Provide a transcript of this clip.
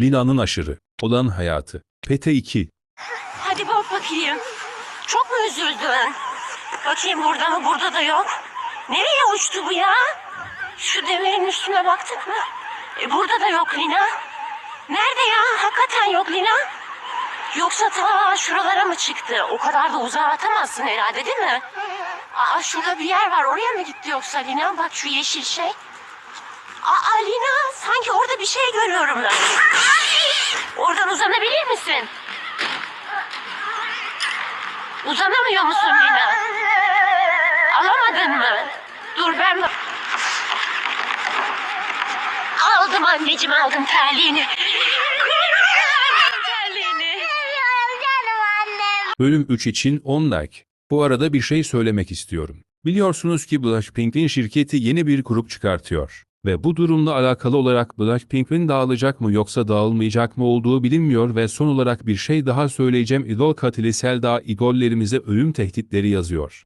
Lina'nın aşırı olan hayatı. Pete 2. Hadi bak bakayım. Çok mu üzüldün? Bakayım burada mı? Burada da yok. Nereye uçtu bu ya? Şu demirin üstüne baktık mı? E burada da yok Lina. Nerede ya? Hakikaten yok Lina. Yoksa ta şuralara mı çıktı? O kadar da uzağa atamazsın herhalde değil mi? Aa şurada bir yer var. Oraya mı gitti yoksa Lina? Bak şu yeşil şey. Aa Lina sanki orada bir şey görüyorum ben. Oradan uzanabilir misin? Uzanamıyor musun Lina? Alamadın mı? Dur ben. Aldım anneciğim aldım terliğini. Bölüm 3 için 10 like. Bu arada bir şey söylemek istiyorum. Biliyorsunuz ki Blackpink'in şirketi yeni bir grup çıkartıyor. Ve bu durumla alakalı olarak Blackpink'in dağılacak mı yoksa dağılmayacak mı olduğu bilinmiyor ve son olarak bir şey daha söyleyeceğim. İdol katili Selda idollerimize ölüm tehditleri yazıyor.